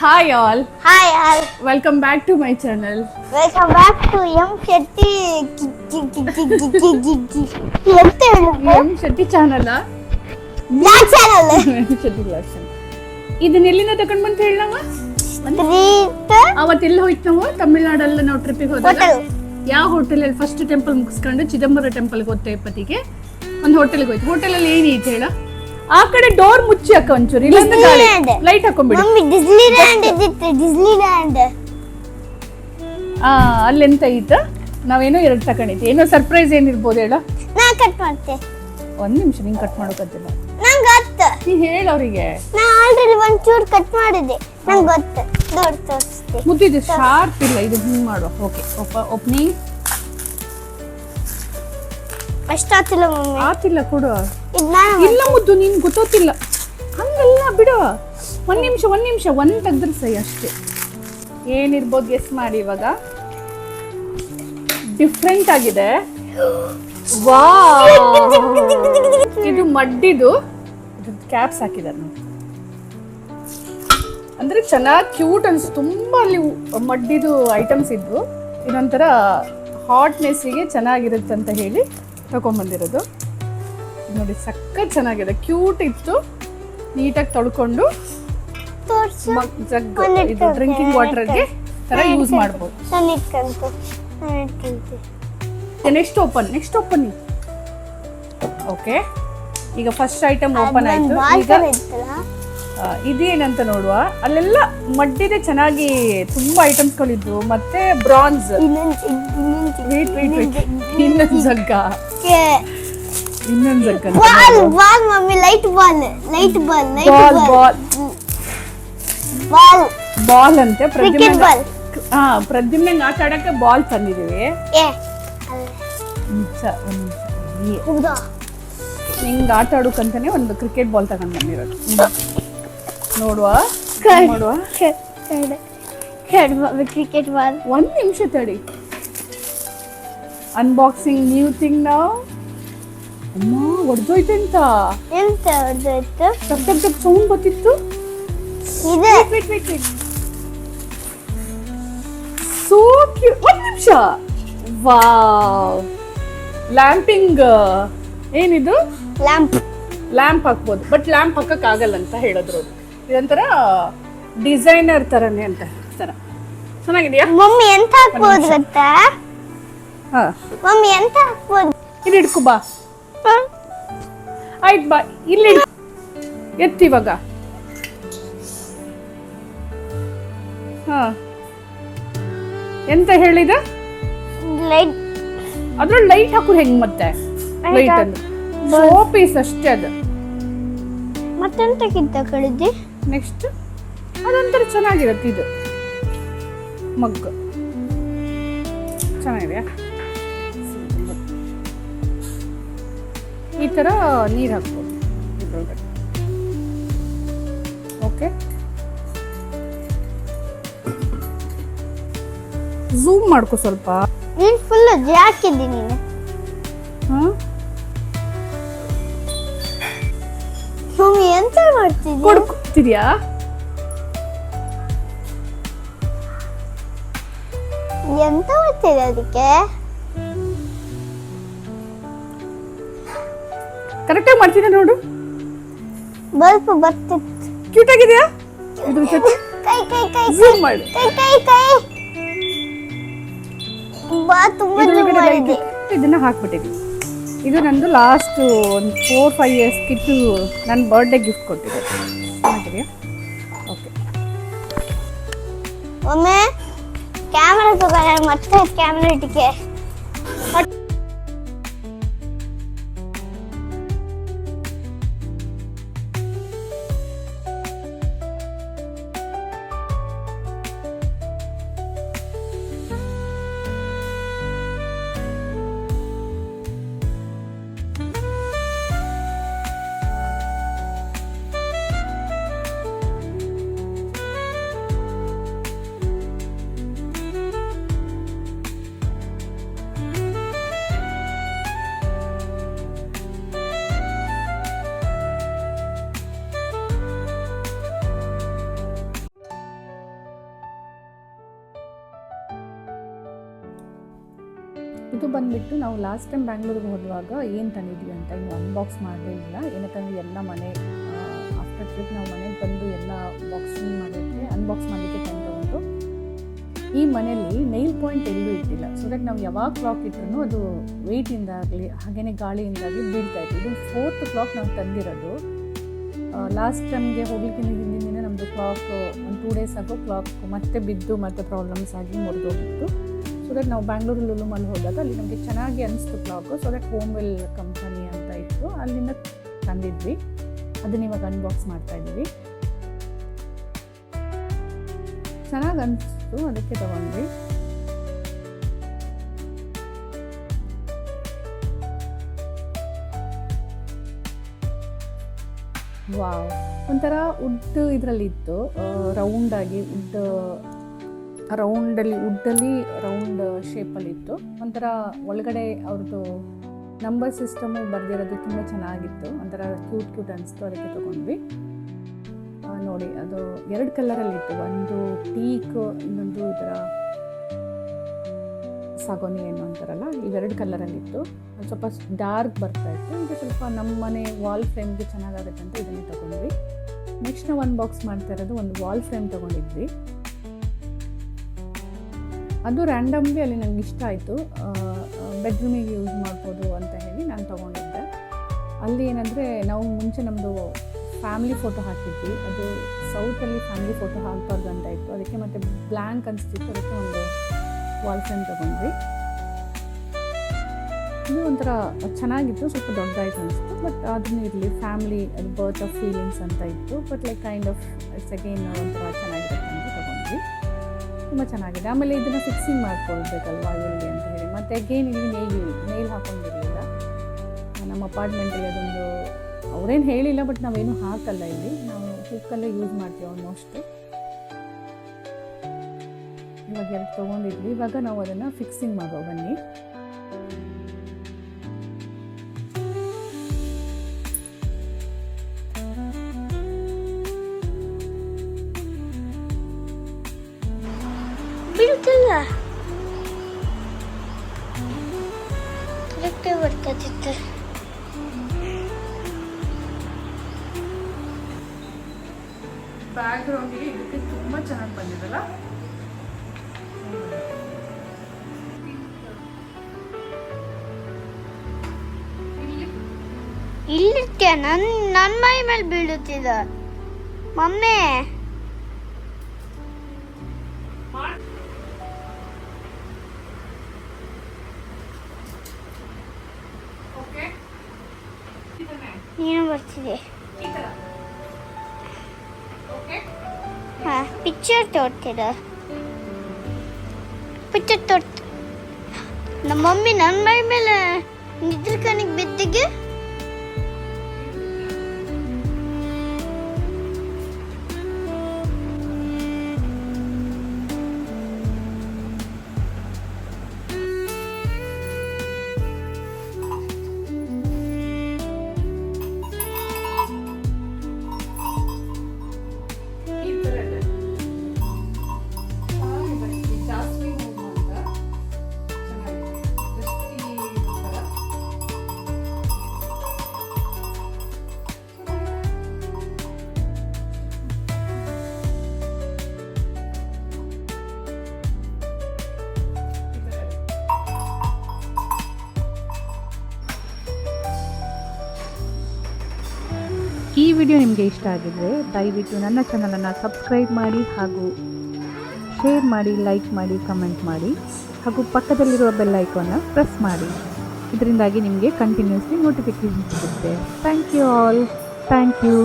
Hi all hi all welcome back to my channel welcome back to M Shetty ಎಂತ ಹೇಳು M Shetty channel block channel Shetty block channel ಇದನ್ನ ಎಲ್ಲಿಂದ ತಕೊಂಡ್ ಬಂತ ಹೇಳಿ ನಾವು? ಅವತ್ತೆಲ್ಲ ಹೋಯ್ತು ನಾವು? ತಮಿಳ್ನಾಡಲ್ಲ ನಾವು ಟ್ರಿಪ್ಪಿಗೆ ಹೋದಾಗ? ಯಾವ ಹೋಟೆಲ್ ಅಲ್ಲಿ ಫಸ್ಟ್ ಟೆಂಪಲ್ ಮುಗಿಸ್ಕೊಂಡು ಚಿದಂಬರ ಟೆಂಪಲ್ಗೆ ಹೋದ ತಿರುಪತಿಗೆ? ಒಂದು ಹೋಟೆಲ್ಗೆ ಹೋಯ್ತು. ಹೋಟೆಲಲ್ಲಿ ಅಲ್ಲಿ ಏನಿತ್ತು ಹೇಳ? ಆ ಕಡೆ ಡೋರ್ ಮುಚ್ಚಿ ಅಕ್ಕ ಒಂಚೂರು. ಇಲ್ಲಾಂದ್ರೆ ಗಾಳಿ. ಲೈಟ್ ಹಾಕೊಂಡ್ಬಿಡಿ. ಮಮ್ಮಿ ಡಿಸ್ನಿ ಲ್ಯಾಂಡ್ ಇದ್ದಿತ್ತು ಡಿಸ್ನಿ ಲ್ಯಾಂಡ್ ಆ ಅಲ್ಲೆಂತ ಇತ್ತು ನಾವೇನೋ ಎರಡು ತಗೊಂಡಿದ್ವಿ. ಏನೋ ಸರ್ಪ್ರೈಸ್ ಏನಿರ್ಬೋದು ಹೇಳ. ನಾ ಕಟ್ ಮಾಡ್ತೆ. ಒಂದ್ ನಿಮಿಷ ನಿಂಗೆ ಕಟ್ ಮಾಡೋಕತ್ತಿಲ್ಲ ನಂಗೆ ಗೊತ್ತು. ನೀ ಹೇಳ ಅವರಿಗೆ. ನಾ ಆಲ್ರೆಡಿ ಒಂಚೂರು ಕಟ್ ಮಾಡಿದೆ ನಂಗೆ ಗೊತ್ತು. ದೊಡ್ಡ ತೋರಿಸ್ತೆ ಮುದ್ದು ಇದು ಶಾರ್ಪ್ ಇಲ್ಲ. ಇದು ಹಿಂಗ್ ಮಾಡುವ ಓಕೆ ಓಪನಿಂಗ್ ಅಷ್ಟಾತಿಲ್ಲ ಮಮ್ಮಿ. ಆತಿಲ್ಲ ಕೊಡು. ಇಲ್ಲ ಮುದ್ದು, ನೀನ್ ಗೊತ್ತೋತಿಲ್ಲ. ಹಂಗಲ್ಲ, ಬಿಡು. ಒಂದ್ ನಿಮಿಷ ಒಂದ್ ನಿಮಿಷ, ಒಂದ್ ತೆಗ್ದ್ರ ಸೈ ಅಷ್ಟೇ. ಏನಿರ್ಬೋದು ಎಸ್ ಮಾಡಿ ಇವಾಗ. ಡಿಫ್ರೆಂಟ್ ಆಗಿದೆ. ವಾ ಇದು ಮಡ್ಡಿದು. ಕ್ಯಾಪ್ಸ್ ಹಾಕಿದ್ದಾರೆ ನೋಡಿ. ಅಂದ್ರೆ ಚೆನ್ನಾಗಿ ಕ್ಯೂಟ್ ಅನ್ಸ್. ತುಂಬಾ ಅಲ್ಲಿ ಮಡ್ಡಿದು ಐಟಮ್ಸ್ ಇದ್ವು. ಇದೊಂಥರ ಹಾಟ್ನೆಸ್ಸಿಗೆ ಚೆನ್ನಾಗಿರುತ್ತೆ ಅಂತ ಹೇಳಿ ತಗೊಂಬಂದಿರೋದು. ಇದ್ ನೋಡಿ ಸಖತ್ ಚೆನ್ನಾಗಿದೆ. ಕ್ಯೂಟ್ ಇತ್ತು. ನೀಟಾಗಿ ತೊಳ್ಕೊಂಡು ಜಗ್ ಇದು ಡ್ರಿಂಕಿಂಗ್ ವಾಟರ್ಗೆ ತರ ಯೂಸ್ ಮಾಡ್ಬೋದು. Next open next open okay ಈಗ ಫಸ್ಟ್ ಐಟಮ್ ಓಪನ್ ಆಯ್ತು. ಈಗ ಇದೇನಂತ ನೋಡುವ? ಅಲ್ಲೆಲ್ಲ ಮಡ್ಡಿದೆ ಚೆನ್ನಾಗಿ ತುಂಬಾ ಐಟಮ್ಸ್ಗಳಿದ್ವು ಮತ್ತೆ ಬ್ರಾನ್ಸ್ ಇನ್ನೊಂದು ಜಗ್ಗ. ಇನ್ನೊಂದು ಜಗ್ಗ ball ball mummy light ball light ball light ball ball ball ball ball ಅಂತೆ ಕ್ರಿಕೆಟ್ ಪ್ರದ್ಯುಮ್ನ ಬಾಲ್ ಹಾ ಪ್ರದ್ಯುಮ್ನಂಗ್ ಆಟ ಆಡಕ್ಕೆ ಬಾಲ್ ತಂದಿದೀವಿ ಏ ನಿಮಿಷ ಒಂದ್ ನಿಮಿಷ ಈ- ಹೌದಾ ಹಿಂಗ್ ಆಟ ಆಡೋಕಂತಾನೆ ಒಂದು ಕ್ರಿಕೆಟ್ ಬಾಲ್ ತಗೊಂಡ್ ಬಂದಿರೋದು ನೋಡುವ ನೋಡುವ ಕ್ರಿಕೆಟ್ ಬಾಲ್ ಒಂದ್ ನಿಮಿಷ ತಡಿ ಅನ್ಬಾಕ್ಸಿಂಗ್ ನ್ಯೂ ಥಿಂಗ್ ನಾವು ಅಮ್ಮ ಹೊಡೆದೋಯ್ತೆ ಅಂತ ಎಂತ ಹೊಡೆದೋಯ್ತು ಟಕ್ ಟಕ್ ಟಕ್ ಸೌಂಡ್ ಬರ್ತಿತ್ತು? ಇದೆ. Wait wait wait so cute ಒಂದ್ ನಿಮಿಷ. ವಾವ್ ಲ್ಯಾಂಪಿಂಗ್ ಏನಿದು? ಲ್ಯಾಂಪ್ ಲ್ಯಾಂಪ್ ಹಾಕ್ಬೋದು. ಬಟ್ ಲ್ಯಾಂಪ್ ಹಾಕಕ್ ಆಗಲ್ಲ ಅಂತ ಹೇಳಿದ್ರು. ಇದೊಂಥರ ಡಿಸೈನರ್ ತರನೇ ಅಂತ ತರ ಚೆನ್ನಾಗಿದೆಯಾ? ಮಮ್ಮಿ ಎಂತ ಹಾಕ್ಬೋದು ಗೊತ್ತಾ? ಹಾ. ಮಮ್ಮಿ ಎಂತ ಹಾಕ್ಬೋದು? ಇಲ್ಲಿ ಹಿಡ್ಕೊ ಬಾ. ಆಯ್ತು ಬಾ ಇಲ್ಲಿ ಎತ್ತಿವಾಗ ಇವಾಗ. ಹಾ. ಎಂತ ಹೇಳಿದ ಲೈಟ್ ಅದ್ರಲ್ಲಿ ಲೈಟ್ ಹಾಕು ಹೆಂಗ್ ಮತ್ತೆ? ಲೈಟ್ ಅಂದ್ರೆ. ಶೋ ಪೀಸ್ ಅಷ್ಟೇ ಅದು. ಮತ್ತೆಂತಕ್ಕಿಂತ ಕಳಿದ್ದೆ? ನೆಕ್ಸ್ಟ್ ಅದೊಂಥರ ಚೆನ್ನಾಗಿರುತ್ತೆ ಇದು. ಮಗ್ಗು. ಚೆನ್ನಾಗಿದೆಯಾ? ಈ ಥರ ನೀರು ಹಾಕ್ಬೋದು ಇದ್ರೊಳಗಡೆ. ಓಕೆ ಝೂಮ್ ಮಾಡ್ಕೊ ಸ್ವಲ್ಪ. ನೀನು ಫುಲ್ ಜಾಕಿದ್ದಿ ನೀನು. ಹ್ಞೂ ಮಮ್ಮಿ ಎಂತ ಮಾಡ್ತಿದ್ದಿ ಕೊಡ್ಕೊತಿದ್ಯಾ? ಎಂತ ಮಾಡ್ತಿದ್ದೆ ಅದಕ್ಕೆ? ಕರೆಕ್ಟಾಗಿ ಮಾಡ್ತಿದ್ದೆ ನೋಡು. ಬಲ್ಪ್ ಬರ್ತಿತ್ತು. ಕ್ಯೂಟ್ ಆಗಿದೆಯಾ? ಇದ್ರ ಜೊತೆ ಕೈ ಕೈ ಕೈ ಝೂಮ್ ಮಾಡಿ. ಕೈ ಕೈ ಕೈ. ಬಾ ತುಂಬಾ ಝೂಮ್ ಮಾಡಿದೆ ಇದನ್ನ ಹಾಕ್ಬಿಟ್ಟಿದ್ವಿ. ಇದು ನಂದು ಲಾಸ್ಟ್ ಒಂದು ಫೋರ್ ಫೈವ್ ಇಯರ್ಸ್ ಕಿಟ್ಟು ನನ್ನ ಬರ್ಡೇ ಗಿಫ್ಟ್ ಕೊಟ್ಟಿದ್ದೆ ಚೆನ್ನಾಗಿದೆಯಾ ಓಕೆ ಒಮ್ಮೆ ಕ್ಯಾಮ್ರಾ ತಗೊಳ್ಳ ಮತ್ತೆ ಕ್ಯಾಮ್ರಾ ಇಟ್ಟಿಗೆ ಇದು ಬಂದುಬಿಟ್ಟು ನಾವು ಲಾಸ್ಟ್ ಟೈಮ್ ಬ್ಯಾಂಗ್ಳೂರಿಗೆ ಹೋಗುವಾಗ ಏನು ತಂದಿದ್ವಿ ಅಂತ ಇನ್ನು ಅನ್ಬಾಕ್ಸ್ ಮಾಡಲಿಲ್ಲ ಏನಕ್ಕಂದ್ರೆ ಎಲ್ಲ ಮನೆ ಆಫ್ಟರ್ ಟ್ರಿಪ್ ನಾವು ಮನೆಗೆ ಬಂದು ಎಲ್ಲ ಬಾಕ್ಸಿಂಗ್ ಮಾಡಿದ್ವಿ ಅನ್ಬಾಕ್ಸ್ ಮಾಡಲಿಕ್ಕೆ ತಂದು ಈ ಮನೆಯಲ್ಲಿ ನೈಲ್ ಪಾಯಿಂಟ್ ಎಲ್ಲೂ ಇಟ್ಟಿಲ್ಲ. ಸೊ ದಟ್ ನಾವು ಯಾವಾಗ ಕ್ಲಾಕ್ ಇಟ್ಟರೂ ಅದು ವೆಯ್ಟಿಂದಾಗಲಿ ಹಾಗೆಯೇ ಗಾಳಿಯಿಂದಾಗಲಿ ಬೀಳ್ತಾ ಇತ್ತು. ಇದು ಫೋರ್ತ್ ಕ್ಲಾಕ್ ನಾವು ತಂದಿರೋದು. ಲಾಸ್ಟ್ ಟೈಮ್ಗೆ ಹೋಗ್ಲಿಕ್ಕೆ ಹಿಂದಿನ ದಿನ ನಮ್ಮದು ಕ್ಲಾಕ್ ಒಂದು ಟೂ ಡೇಸ್ ಆಗೋ ಕ್ಲಾಕ್ ಮತ್ತೆ ಬಿದ್ದು ಮತ್ತೆ ಪ್ರಾಬ್ಲಮ್ಸ್ ಆಗಿ ಮುರಿದೋಗಿತ್ತು. ಸೊ ದಟ್ ನಾವು ಬ್ಯಾಂಗ್ಳೂರು ಲುಲುಮಲ್ಲಿ ಹೋದಾಗ ಅಲ್ಲಿ ನಮಗೆ ಚೆನ್ನಾಗಿ ಅನಿಸ್ತು clock so that home well company ಅಂತ ಇತ್ತು. ಅಲ್ಲಿಂದ ತಂದಿದ್ವಿ. ಅದನ್ನ ಇವಾಗ ಅನ್ಬಾಕ್ಸ್ ಮಾಡ್ತಾ ಇದ್ವಿ ಚೆನ್ನಾಗಿ ಅನಿಸ್ತು. ಅದಕ್ಕೆ ತಗೊಂಡ್ವಿ. ವಾವ್ ಒಂಥರ ಉಡ್ ಇದರಲ್ಲಿ ಇತ್ತು. ರೌಂಡಾಗಿ ವುಡ್ ರೌಂಡಲ್ಲಿ ವುಡ್ಡಲ್ಲಿ ರೌಂಡ್ ಶೇಪಲ್ಲಿತ್ತು ಒಂಥರ ಒಳಗಡೆ ಅವ್ರದ್ದು ನಂಬರ್ ಸಿಸ್ಟಮು ಬರೆದಿರೋದು ತುಂಬ ಚೆನ್ನಾಗಿತ್ತು. ಒಂಥರ ಕ್ಯೂಟ್ ಕ್ಯೂಟ್ ಅನಿಸ್ತು ಅದಕ್ಕೆ ತೊಗೊಂಡ್ವಿ. ನೋಡಿ, ಅದು ಎರಡು ಕಲರಲ್ಲಿ ಇತ್ತು. ಒಂದು ಟೀಕ್ ಇನ್ನೊಂದು ಈ ಥರ ಸಾಗೋನಿ ಏನು ಅಂತಾರಲ್ಲ ಇವೆರಡು ಕಲರಲ್ಲಿತ್ತು ಒಂದು ಸ್ವಲ್ಪ ಡಾರ್ಕ್ ಬರ್ತಾ ಇತ್ತು. ಇದು ಸ್ವಲ್ಪ ನಮ್ಮ ಮನೆ ವಾಲ್ ಫ್ರೇಮ್ಗೆ ಚೆನ್ನಾಗಾಗುತ್ತೆ ಅಂತ ಇದನ್ನು ತೊಗೊಂಡ್ವಿ. ನೆಕ್ಸ್ಟ್ ನಾವು ಅನ್ಬಾಕ್ಸ್ ಮಾಡ್ತಾ ಇರೋದು ಒಂದು ವಾಲ್ ಫ್ರೇಮ್ ತೊಗೊಂಡಿದ್ವಿ. ಅದು ರ್ಯಾಂಡಮ್ಲಿ ಅಲ್ಲಿ ನನಗೆ ಇಷ್ಟ ಆಯಿತು. ಬೆಡ್ರೂಮಿಗೆ ಯೂಸ್ ಮಾಡ್ಬೋದು ಅಂತ ಹೇಳಿ ನಾನು ತೊಗೊಂಡಿದ್ದೆ. ಅಲ್ಲಿ ಏನಂದರೆ ನಾವು ಮುಂಚೆ ನಮ್ಮದು ಫ್ಯಾಮಿಲಿ ಫೋಟೋ ಹಾಕಿದ್ವಿ. ಅದು ಸೌತಲ್ಲಿ ಫ್ಯಾಮಿಲಿ ಫೋಟೋ ಹಾಕ್ಬಾರ್ದು ಅಂತ ಇತ್ತು. ಅದಕ್ಕೆ ಮತ್ತೆ ಬ್ಲ್ಯಾಂಕ್ ಅನಿಸ್ತಿತ್ತು. ಅದಕ್ಕೆ ಒಂದು ವಾಲ್ ಫ್ರೇಮ್ ತೊಗೊಂಡ್ವಿ. ಇದು ಒಂಥರ ಚೆನ್ನಾಗಿತ್ತು. ಸ್ವಲ್ಪ ದೊಡ್ಡದಾಯ್ತು ಅನಿಸ್ತು. ಬಟ್ ಅದನ್ನು ಇರಲಿ ಫ್ಯಾಮಿಲಿ ಅದು ಬರ್ತ್ ಆಫ್ ಫೀಲಿಂಗ್ಸ್ ಅಂತ ಇತ್ತು. But like kind of it's again ಒಂಥರ ಚೆನ್ನಾಗಿರುತ್ತೆ ಅಂತ ತೊಗೊಂಡ್ವಿ. ತುಂಬ ಚೆನ್ನಾಗಿದೆ. ಆಮೇಲೆ ಇದನ್ನು ಫಿಕ್ಸಿಂಗ್ ಮಾಡ್ಕೊಳ್ಬೇಕಲ್ವಾ ಇಲ್ಲಿ ಅಂತ ಹೇಳಿ. ಮತ್ತು ಅಗೇನ್ ಇಲ್ಲಿ ನೇಲ್ ನೇಲ್ ಹಾಕೊಂಡಿರಲಿಲ್ಲ. ನಮ್ಮ ಅಪಾರ್ಟ್ಮೆಂಟಲ್ಲಿ ಅದೊಂದು, ಅವರೇನು ಹೇಳಿಲ್ಲ ಬಟ್ ನಾವೇನು ಹಾಕಲ್ಲ ಇಲ್ಲಿ. ನಾವು ಹುಕ್ಕಲ್ಲೇ ಯೂಸ್ ಮಾಡ್ತೀವಿ ಆಲ್ಮೋಸ್ಟ್ ಇವಾಗ ಎರಡು ತೊಗೊಂಡಿದ್ವಿ. ಇವಾಗ ನಾವು ಅದನ್ನು ಫಿಕ್ಸಿಂಗ್ ಮಾಡೋ ಬನ್ನಿ. ಬೀಳ್ತಿಲ್ಲ ಕರೆಕ್ಟೇ ಬರ್ತದಿತ್ತು ಬ್ಯಾಕ್ಗ್ರೌಂಡಿಗೆ ಇದಕ್ಕೆ ತುಂಬ ಚೆನ್ನಾಗಿ ಬಂದಿದಲ್ಲ? ಇಲ್ಲಿರ್ತೀಯ ನನ್ ನನ್ನ ಮೈ ಮೇಲೆ ಬೀಳುತ್ತಿದ್ದ ಮಮ್ಮಿ. ನೀನು ಬರ್ತಿದೆ. ಹಾ ಪಿಕ್ಚರ್ ತೋರ್ತಿದ ಪಿಕ್ಚರ್ ತೋರ್ತ ನಮ್ಮ ಮಮ್ಮಿ ನನ್ನ ಮೈ ಮೇಲೆ ನಿದ್ರ ಕಣಿಗೆ ಬಿದ್ದಿಗೆ ವಿಡಿಯೋ ನಿಮಗೆ ಇಷ್ಟ ಆಗಿದ್ರೆ ದಯವಿಟ್ಟು ನನ್ನ ಚಾನಲನ್ನು ಸಬ್ಸ್ಕ್ರೈಬ್ ಮಾಡಿ ಹಾಗೂ ಶೇರ್ ಮಾಡಿ ಲೈಕ್ ಮಾಡಿ ಕಮೆಂಟ್ ಮಾಡಿ ಹಾಗೂ ಪಕ್ಕದಲ್ಲಿರುವ ಬೆಲ್ ಐಕಾನ್ನ ಪ್ರೆಸ್ ಮಾಡಿ. ಇದರಿಂದಾಗಿ ನಿಮಗೆ ಕಂಟಿನ್ಯೂಸ್ಲಿ ನೋಟಿಫಿಕೇಶನ್ ಸಿಗುತ್ತೆ. Thank you all thank you